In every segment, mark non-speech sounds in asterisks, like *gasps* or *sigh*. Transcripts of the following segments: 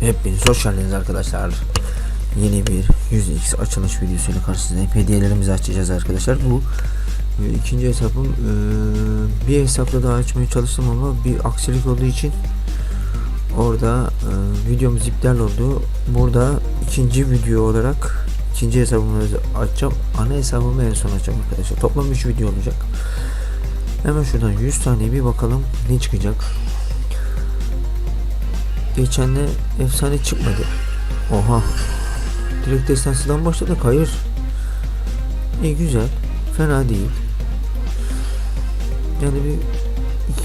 Hepiniz hoş geldiniz arkadaşlar. Yeni bir 100x açılış videosuyla karşınızdayım. Hediyelerimizi açacağız arkadaşlar. Bu e, ikinci hesabım. E, bir hesapla daha açmaya çalıştım ama bir aksilik olduğu için orada e, videomuz iptal oldu. Burada ikinci video olarak ikinci hesabımı açacağım. Ana hesabımı en son açacağım arkadaşlar. Toplam 3 video olacak. Hemen şuradan 100 tane bir bakalım ne çıkacak. Geçen de efsane çıkmadı. Oha. Direkt destansıdan başladık. Hayır. İyi güzel. Fena değil. Yani bir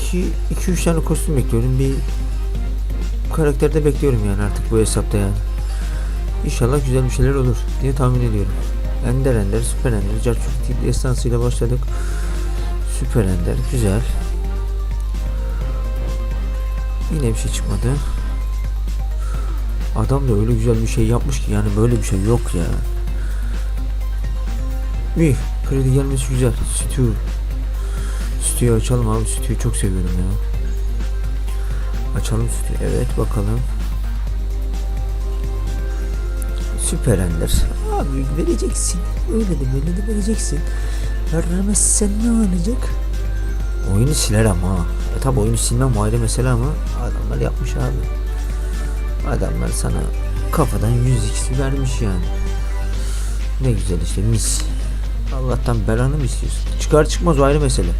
2 2 3 tane kostüm bekliyorum. Bir karakterde bekliyorum yani artık bu hesapta yani. İnşallah güzel bir şeyler olur diye tahmin ediyorum. Ender Ender, Süper Ender, Carçurt destansıyla başladık. Süper Ender güzel. Yine bir şey çıkmadı. Adam da öyle güzel bir şey yapmış ki yani böyle bir şey yok ya. İyi. Kredi gelmesi güzel. Stüdyo. Stüdyo açalım abi. Stüdyoyu çok seviyorum ya. Açalım stüdyo. Evet bakalım. Süper Ender. Abi vereceksin. Öyle de böyle de vereceksin. Vermezsen ne olacak? Oyunu siler ama. E tabi oyunu silmem ayrı mesele ama adamlar yapmış abi. Adamlar sana kafadan 100x vermiş yani. Ne güzel işte mis. Allah'tan belanı mı istiyorsun? Çıkar çıkmaz o ayrı mesele.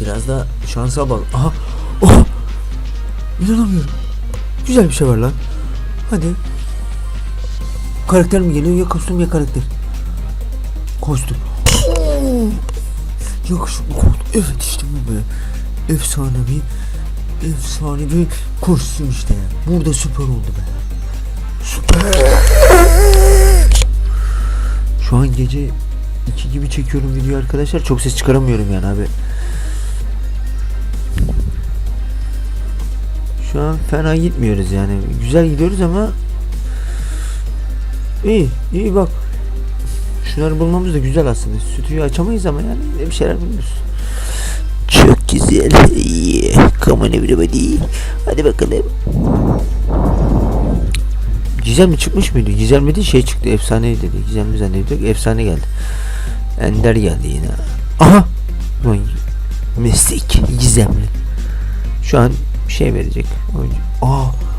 Biraz da şansa bağlı. Aha! Oh! İnanamıyorum. Güzel bir şey var lan. Hadi. Karakter mi geliyor ya kostüm ya karakter. Kostüm. *laughs* Yakışıklı kostüm. Evet işte bu be. Efsanevi efsane bir kostüm işte. Burada süper oldu be. Süper. Şu an gece 2 gibi çekiyorum video arkadaşlar. Çok ses çıkaramıyorum yani abi. Şu an fena gitmiyoruz yani. Güzel gidiyoruz ama iyi iyi bak. Şunları bulmamız da güzel aslında. Stüdyoyu açamayız ama yani bir şeyler buluyoruz. Çok güzel. Yeah. Come on everybody. Hadi bakalım. Güzel mi çıkmış mıydı? Güzel miydi? Şey çıktı. Efsane dedi. Güzel mi zannediyorduk? Efsane geldi. Ender geldi yine. Aha! Lan, Mistik. Gizemli. Şu an şey verecek. Oyuncu. Aa!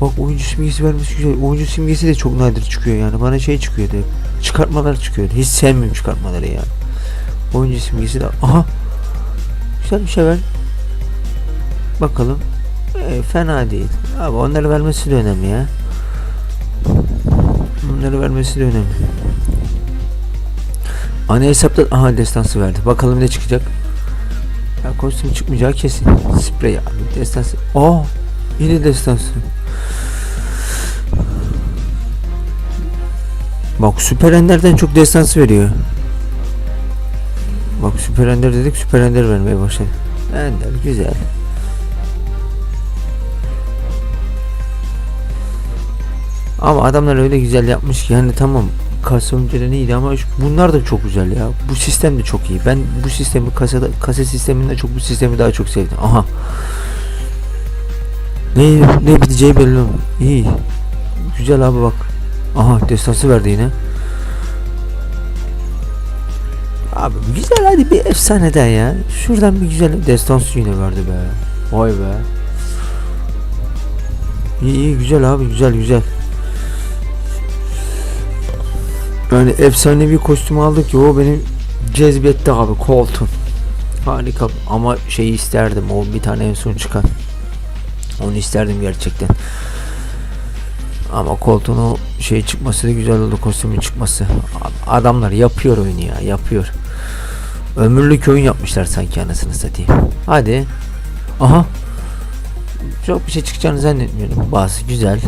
Bak oyuncu simgesi vermesi güzel. Oyuncu simgesi de çok nadir çıkıyor yani. Bana şey çıkıyordu. Çıkartmalar çıkıyordu. Hiç sevmiyorum çıkartmaları yani. Oyuncu simgesi de. Aha! Güzel bir şey ver. Bakalım. E, fena değil. Abi onları vermesi de önemli ya. Onları vermesi de önemli. Ana hesapta aha destansı verdi. Bakalım ne çıkacak. Ya kostüm çıkmayacağı kesin. Sprey abi destansı. Aa yine destansı. Bak Süper Ender'den çok destansı veriyor. Bak Süper Ender dedik Süper Ender vermeye başladı. Ender güzel. Ama adamlar öyle güzel yapmış ki yani tamam kasa önceden iyiydi ama bunlar da çok güzel ya. Bu sistem de çok iyi. Ben bu sistemi kasada kasa sisteminden çok bu sistemi daha çok sevdim. Aha. Ne ne biteceği belli. İyi. Güzel abi bak. Aha destansı verdi yine. Abi güzel hadi bir efsaneden ya. Şuradan bir güzel destansı yine verdi be. Vay be. İyi iyi güzel abi güzel güzel. Yani efsanevi kostüm aldık ki o benim cezbetti abi Colton. Harika ama şeyi isterdim o bir tane en son çıkan. Onu isterdim gerçekten. Ama Colton o şey çıkması da güzel oldu kostümün çıkması. Adamlar yapıyor oyunu ya yapıyor. Ömürlük oyun yapmışlar sanki anasını satayım. Hadi. Aha. Çok bir şey çıkacağını zannetmiyorum. Bazı güzel.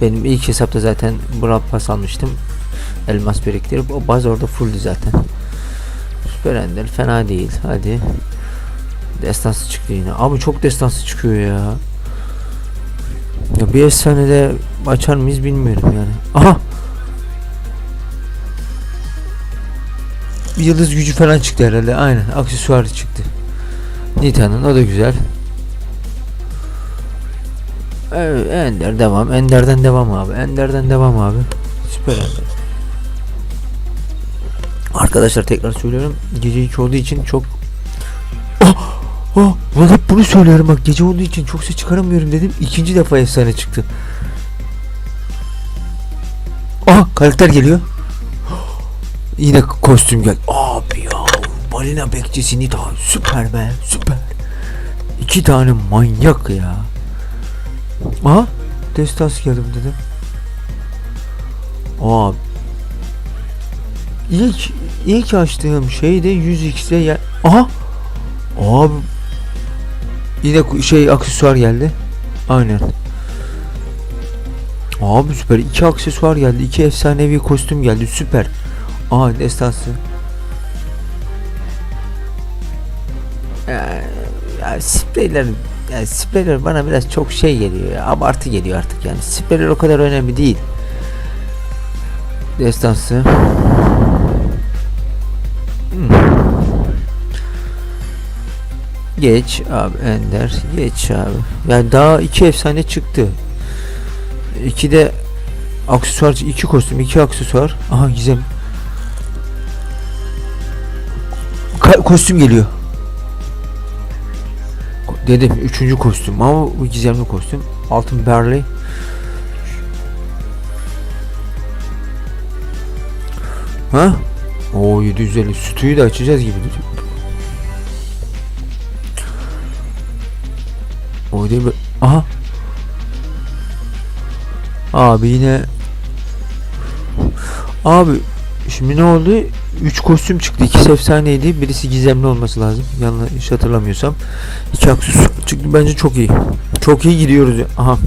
Benim ilk hesapta zaten Brawl Pass almıştım. Elmas biriktirip o baz orada fulldü zaten. Süper Ender fena değil. Hadi. Destansı çıktı yine. Ama çok destansı çıkıyor ya. Ya bir efsanede açar mıyız bilmiyorum yani. Aha! bir yıldız gücü falan çıktı herhalde. Aynen aksesuar çıktı. Nita'nın o da güzel. Evet, Ender devam. Ender'den devam abi. Ender'den devam abi. Süper Ender. Arkadaşlar tekrar söylüyorum. Gece 2 olduğu için çok Ah! Ah! Ulan hep bunu söylüyorum bak gece olduğu için çok ses çıkaramıyorum dedim. İkinci defa efsane çıktı. Aha karakter geliyor. *gasps* Yine kostüm gel. Abi ya balina bekçisi Nita süper be süper. İki tane manyak ya. Aha destas geldim dedim. Abi İlk ilk açtığım şey de 100x'e ya Aha Abi Yine şey aksesuar geldi. Aynen. Abi süper. İki aksesuar geldi iki efsanevi kostüm geldi. Süper. Aa destansı. Ya, ya spreyler ya spreyler bana biraz çok şey geliyor abartı geliyor artık yani. Spreyler o kadar önemli değil. Destansı Geç abi Ender geç abi. Yani daha iki efsane çıktı. İki de aksesuar iki kostüm iki aksesuar. Aha gizem. Ka- kostüm geliyor. Dedim üçüncü kostüm ama bu gizemli kostüm. Altın Barley. Ha? O 750 sütüyü de açacağız gibi duruyor. Değil mi? Aha. Abi yine Abi şimdi ne oldu? 3 kostüm çıktı. İkisi efsaneydi. Birisi gizemli olması lazım. Yanlış hatırlamıyorsam. İki aksesuar çıktı. Bence çok iyi. Çok iyi gidiyoruz. Aha.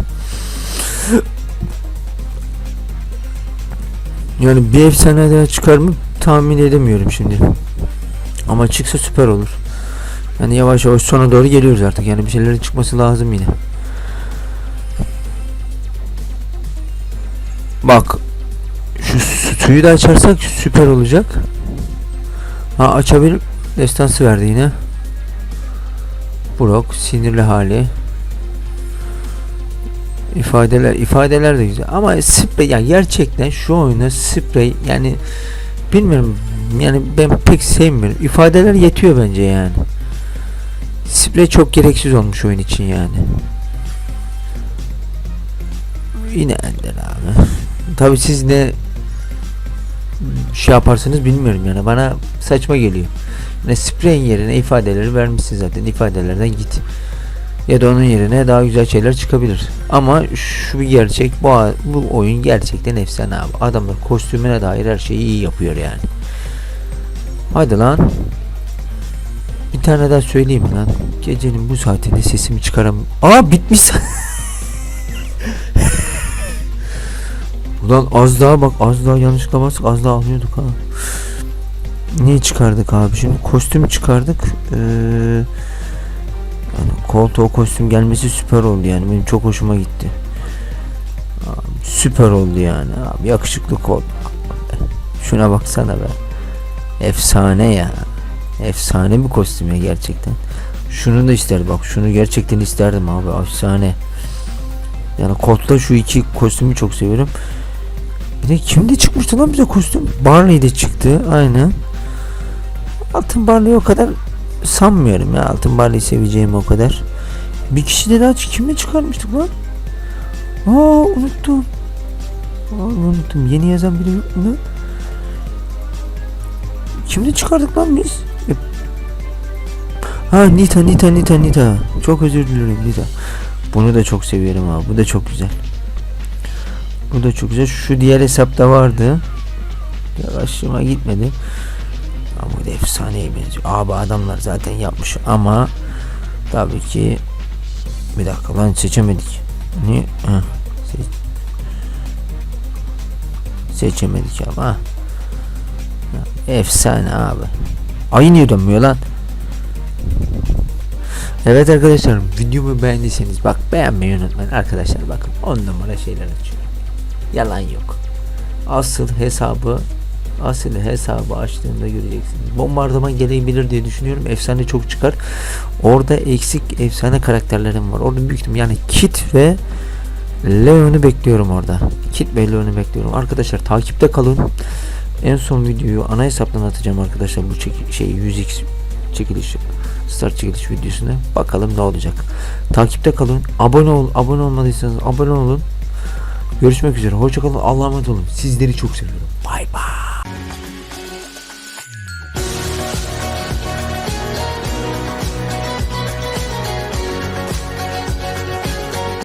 Yani bir efsane daha çıkar mı tahmin edemiyorum şimdi. Ama çıksa süper olur. Yani yavaş yavaş sona doğru geliyoruz artık. Yani bir şeylerin çıkması lazım yine. Bak şu suyu da açarsak süper olacak. Ha açabilir. Destansı verdi yine. Brock sinirli hali. İfadeler ifadeler de güzel ama sprey yani gerçekten şu oyuna sprey yani bilmiyorum yani ben pek sevmiyorum. İfadeler yetiyor bence yani. Sprey çok gereksiz olmuş oyun için yani. Yine Ender abi. Tabi siz ne şey yaparsınız bilmiyorum yani bana saçma geliyor. Yani spreyin yerine ifadeleri vermişsin zaten ifadelerden git. Ya da onun yerine daha güzel şeyler çıkabilir. Ama şu bir gerçek bu, bu oyun gerçekten efsane abi. Adamlar kostümüne dair her şeyi iyi yapıyor yani. Hadi lan. Bir tane daha söyleyeyim lan. Gecenin bu saatinde sesimi çıkaram. Aa bitmiş. *laughs* Ulan az daha bak az daha yanlışlıkla bastık az daha alıyorduk ha. Ne çıkardık abi şimdi kostüm çıkardık. Ee, yani koltuğa kostüm gelmesi süper oldu yani benim çok hoşuma gitti. Abi, süper oldu yani abi yakışıklı kol. Şuna baksana be. Efsane ya. Efsane bir kostüm ya gerçekten. Şunu da isterdim bak şunu gerçekten isterdim abi efsane. Yani Colt'la şu iki kostümü çok seviyorum. Bir de kimde çıkmıştı lan bize kostüm? Barley'de çıktı aynen. Altın Barley o kadar sanmıyorum ya altın Barley seveceğim o kadar. Bir kişi de daha kimle çıkarmıştık lan? Aa unuttum. Aa, unuttum. Yeni yazan biri yok mu? Kimle çıkardık lan biz? Ha Nita Nita Nita Nita. Çok özür dilerim Nita. Bunu da çok seviyorum abi. Bu da çok güzel. Bu da çok güzel. Şu diğer hesapta vardı. Yavaşıma gitmedi. Ama bu da efsaneye benziyor. Abi adamlar zaten yapmış ama tabii ki bir dakika lan seçemedik. Niye? Ha, seç. Seçemedik ama. Efsane abi. Ay niye dönmüyor lan? Evet arkadaşlar videomu beğendiyseniz bak beğenmeyi unutmayın arkadaşlar bakın 10 numara şeyler açıyorum. Yalan yok. Asıl hesabı Asil hesabı açtığımda göreceksiniz. Bombardıman gelebilir diye düşünüyorum. Efsane çok çıkar. Orada eksik efsane karakterlerim var. Orada büyük yani Kit ve Leon'u bekliyorum orada. Kit ve Leon'u bekliyorum. Arkadaşlar takipte kalın. En son videoyu ana hesaptan atacağım arkadaşlar bu çek şey 100x çekiliş start çekiliş videosuna. Bakalım ne olacak. Takipte kalın. Abone ol. Abone olmadıysanız abone olun. Görüşmek üzere. Hoşçakalın. Allah'a emanet olun. Sizleri çok seviyorum. Bay bay.